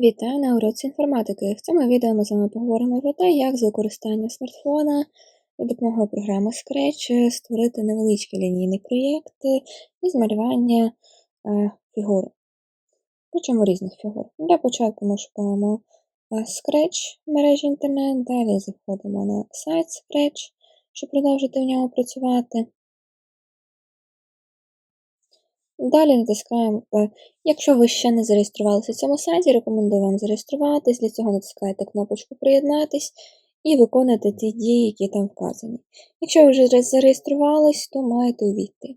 Вітаю на уроці інформатики. В цьому відео ми з вами поговоримо про те, як з використанням смартфона за допомогою програми Scratch створити невеличкий лінійний проєкт із малювання е, фігур, причому різних фігур. Для початку ми шукаємо е, Scratch в мережі інтернет, далі заходимо на сайт Scratch, щоб продовжити в ньому працювати. Далі натискаємо, е, якщо ви ще не зареєструвалися в цьому сайті, рекомендую вам зареєструватись. Для цього натискаєте кнопочку Приєднатись і виконати ті дії, які там вказані. Якщо ви вже зареєструвались, то маєте увійти.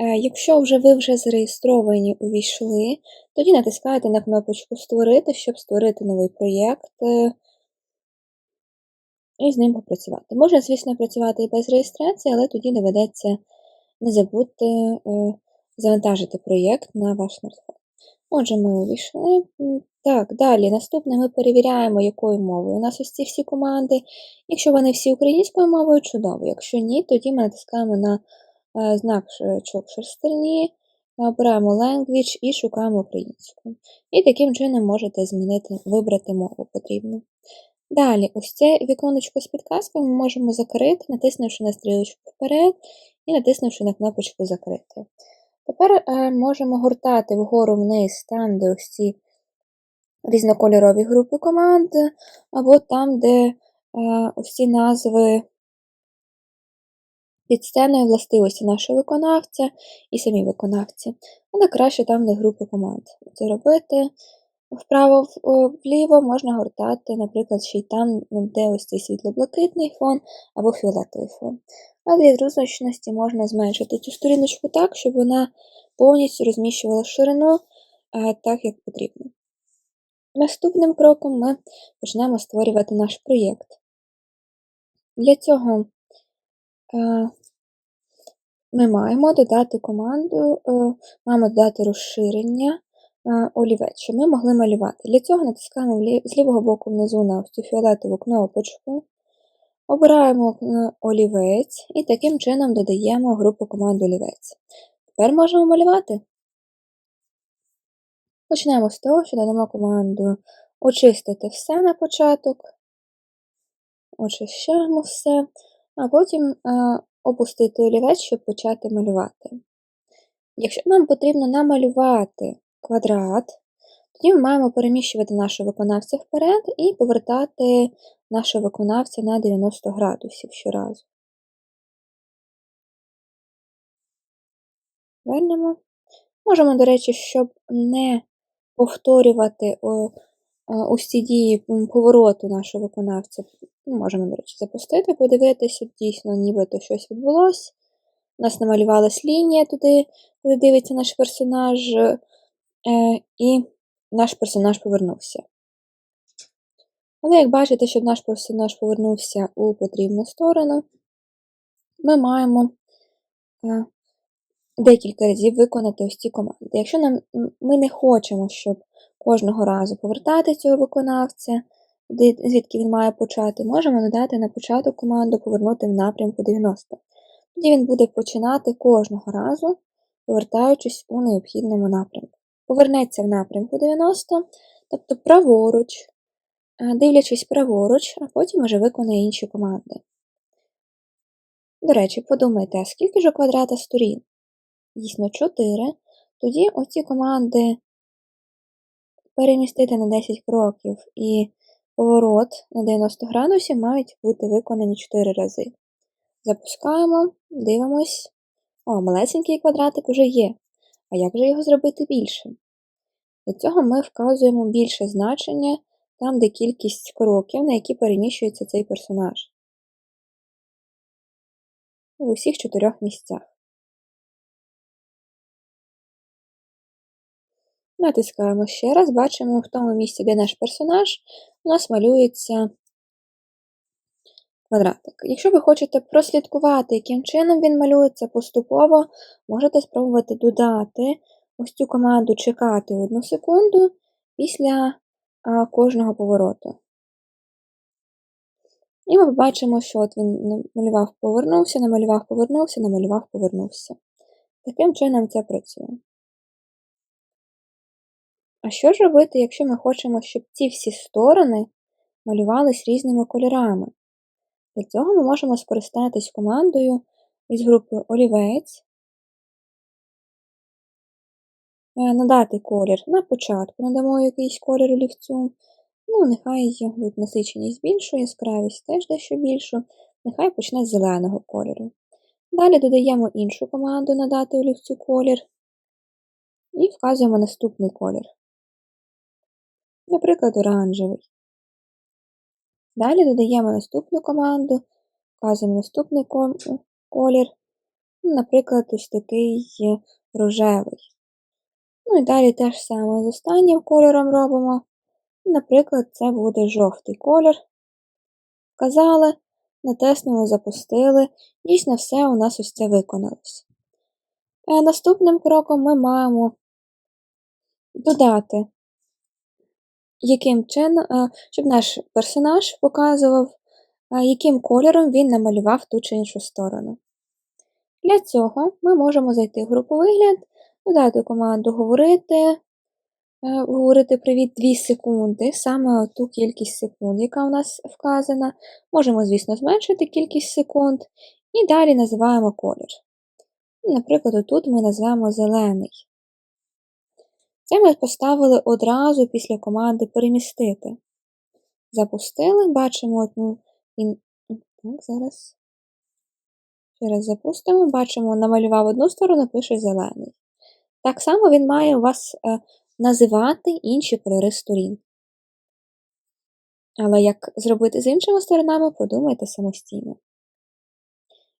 Е, якщо вже ви вже зареєстровані увійшли, тоді натискаєте на кнопочку Створити, щоб створити новий проєкт е, і з ним попрацювати. Можна, звісно, працювати і без реєстрації, але тоді доведеться не забути завантажити проєкт на ваш смартфон. Отже, ми увійшли. Так, далі. Наступне ми перевіряємо, якою мовою. У нас ось ці всі команди. Якщо вони всі українською мовою, чудово. Якщо ні, тоді ми натискаємо на е, знак шерстерні, обираємо Language і шукаємо українську. І таким чином можете змінити, вибрати мову потрібну. Далі, ось це віконечко з підказками ми можемо закрити, натиснувши на стрілочку вперед і натиснувши на кнопочку Закрити. Тепер е, можемо гуртати вгору вниз там, де ось ці різнокольорові групи команд, або там, де е, ось ці назви підстенної властивості нашого виконавця і самі виконавці. Але краще там, де групи команд. Це робити. Вправо-вліво можна гортати, наприклад, ще й там, де ось цей світло-блакитний фон або фіолетовий фон. А для зручності можна зменшити цю сторіночку так, щоб вона повністю розміщувала ширину так, як потрібно. Наступним кроком ми почнемо створювати наш проєкт. Для цього ми маємо додати команду, маємо додати розширення олівець, щоб ми могли малювати. Для цього натискаємо з лівого боку внизу на цю фіолетову кнопочку. Обираємо олівець і таким чином додаємо групу команд олівець. Тепер можемо малювати. Почнемо з того, що додамо команду очистити все на початок, очищаємо все, а потім а, опустити олівець, щоб почати малювати. Якщо нам потрібно намалювати квадрат, тоді ми маємо переміщувати нашого виконавця вперед і повертати нашого виконавця на 90 градусів щоразу. Вернемо. Можемо, до речі, щоб не повторювати ось ці дії повороту нашого виконавця, можемо, до речі, запустити, подивитися, дійсно, нібито щось відбулося. У нас намалювалась лінія туди, куди дивиться наш персонаж, е, і наш персонаж повернувся. Але, як бачите, щоб наш персонаж повернувся у потрібну сторону, ми маємо е, декілька разів виконати ось ці команди. Якщо нам, ми не хочемо, щоб кожного разу повертати цього виконавця, звідки він має почати, можемо додати на початок команду повернути в напрямку 90. Тоді він буде починати кожного разу, повертаючись у необхідному напрямку. Повернеться в напрямку 90, тобто праворуч, дивлячись праворуч, а потім вже виконає інші команди. До речі, подумайте, а скільки ж у квадрата сторін? Дійсно, 4. Тоді оці команди перемістити на 10 кроків і поворот на 90 градусів мають бути виконані 4 рази. Запускаємо, дивимось. О, малесенький квадратик уже є. А як же його зробити більшим? Для цього ми вказуємо більше значення там, де кількість кроків, на які переміщується цей персонаж. В усіх чотирьох місцях. Натискаємо ще раз, бачимо в тому місці, де наш персонаж, у нас малюється квадратик. Якщо ви хочете прослідкувати, яким чином він малюється поступово, можете спробувати додати ось цю команду чекати одну секунду після кожного повороту. І ми побачимо, що от він намалював, повернувся, намалював, повернувся, намалював, повернувся. Таким чином це працює. А що ж робити, якщо ми хочемо, щоб ці всі сторони малювались різними кольорами? Для цього ми можемо скористатись командою із групи олівець, надати колір на початку, надамо якийсь колір олівцю. Ну, нехай буде насиченість більшу, яскравість теж дещо більшу, нехай почне з зеленого кольору. Далі додаємо іншу команду надати олівцю колір і вказуємо наступний колір. Наприклад, оранжевий. Далі додаємо наступну команду, вказуємо наступний колір, наприклад, ось такий рожевий. Ну і далі те ж саме з останнім кольором робимо. Наприклад, це буде жовтий колір. Вказали, натиснули, запустили. Дійсно, все у нас ось це виконалось. Наступним кроком ми маємо додати, яким чином, щоб наш персонаж показував, яким кольором він намалював ту чи іншу сторону. Для цього ми можемо зайти в групу вигляд, додати команду Говорити, говорити привіт 2 секунди, саме ту кількість секунд, яка у нас вказана. Можемо, звісно, зменшити кількість секунд і далі називаємо колір. Наприклад, тут ми назвемо зелений. Це ми поставили одразу після команди перемістити. Запустили, бачимо, ну, він. Так, зараз. Ще запустимо, бачимо, намалював одну сторону, пише зелений. Так само він має у вас е, називати інші кольори сторін. Але як зробити з іншими сторонами, подумайте самостійно.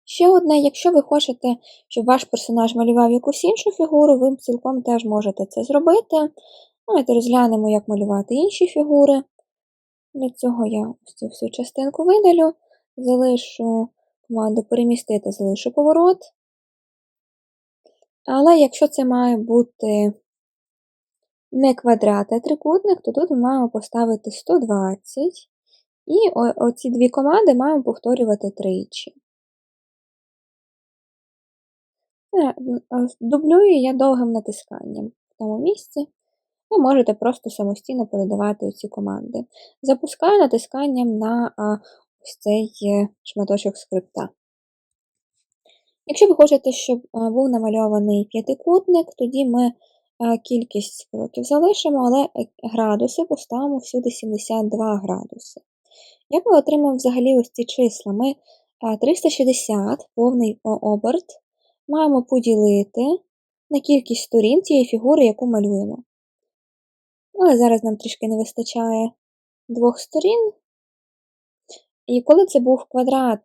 Ще одне, якщо ви хочете, щоб ваш персонаж малював якусь іншу фігуру, ви цілком теж можете це зробити. Давайте розглянемо, як малювати інші фігури. Для цього я ось цю всю частинку видалю, залишу команду перемістити, залишу поворот. Але якщо це має бути не квадрат, а трикутник, то тут ми маємо поставити 120. І оці дві команди маємо повторювати тричі. Е, дублюю я довгим натисканням в тому місці. Ви можете просто самостійно передавати ці команди. Запускаю натисканням на ось цей е, шматочок скрипта. Якщо ви хочете, щоб був намальований п'ятикутник, тоді ми кількість кроків залишимо, але е, градуси поставимо всюди 72 градуси. Як ми отримаємо взагалі ось ці числа? Ми 360 повний оберт маємо поділити на кількість сторін тієї фігури, яку малюємо. Але зараз нам трішки не вистачає двох сторін. І коли це був квадрат,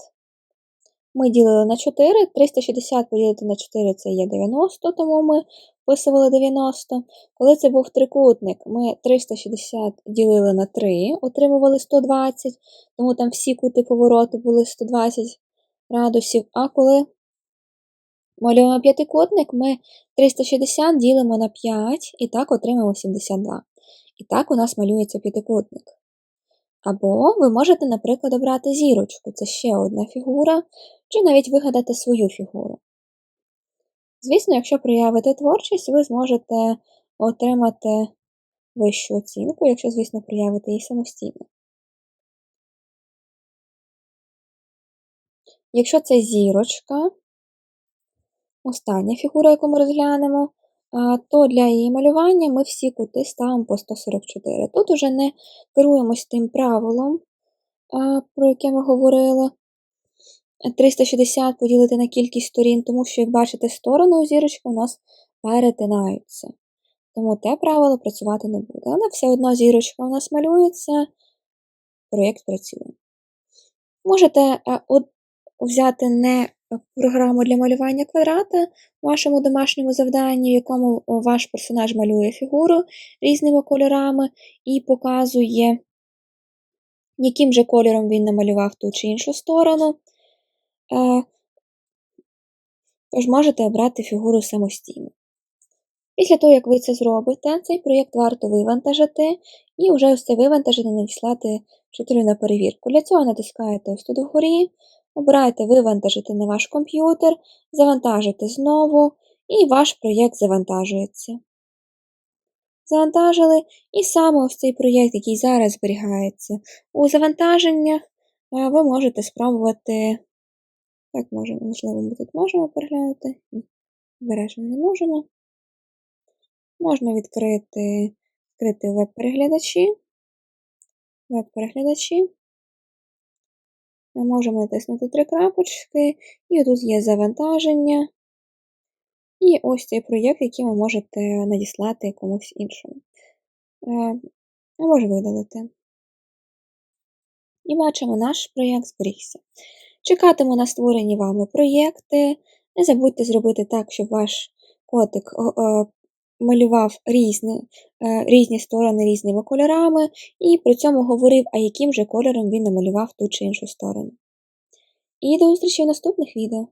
ми ділили на 4, 360 поділити на 4 це є 90, тому ми вписували 90. Коли це був трикутник, ми 360 ділили на 3, отримували 120, тому там всі кути повороту були 120 градусів. А коли малюємо п'ятикутник, ми 360 ділимо на 5 і так отримаємо 72. І так у нас малюється п'ятикутник. Або ви можете, наприклад, обрати зірочку це ще одна фігура, чи навіть вигадати свою фігуру. Звісно, якщо проявите творчість, ви зможете отримати вищу оцінку, якщо, звісно, проявите її самостійно. Якщо це зірочка, остання фігура, яку ми розглянемо, то для її малювання ми всі кути ставимо по 144. Тут уже не керуємось тим правилом, про яке ми говорили. 360 поділити на кількість сторін, тому що, як бачите, сторони у зірочки у нас перетинаються. Тому те правило працювати не буде. Але все одно зірочка у нас малюється, проєкт працює. Можете е, взяти не програму для малювання квадрата в вашому домашньому завданні, в якому ваш персонаж малює фігуру різними кольорами і показує, яким же кольором він намалював ту чи іншу сторону. Е, тож можете обрати фігуру самостійно. Після того, як ви це зробите, цей проєкт варто вивантажити і вже ось це вивантажене надіслати вчителю на перевірку. Для цього натискаєте ось тут вгорі, обираєте Вивантажити на ваш комп'ютер, завантажите знову, і ваш проєкт завантажується. завантажили. І саме ось цей проєкт, який зараз зберігається у завантаженнях, е, ви можете спробувати. Так, може, можливо, ми тут можемо переглянути. Ні, не можемо. Можна відкрити, відкрити веб-переглядачі. Веб-переглядачі. Ми можемо натиснути три крапочки, і тут є завантаження. І ось цей проєкт, який ви можете надіслати комусь іншому. Е, Може видалити. І бачимо, наш проєкт зберігся. Чекатиму на створені вами проєкти. Не забудьте зробити так, щоб ваш котик о, малював різні, е, різні сторони різними кольорами, і при цьому говорив, а яким же кольором він намалював ту чи іншу сторону. І до зустрічі в наступних відео.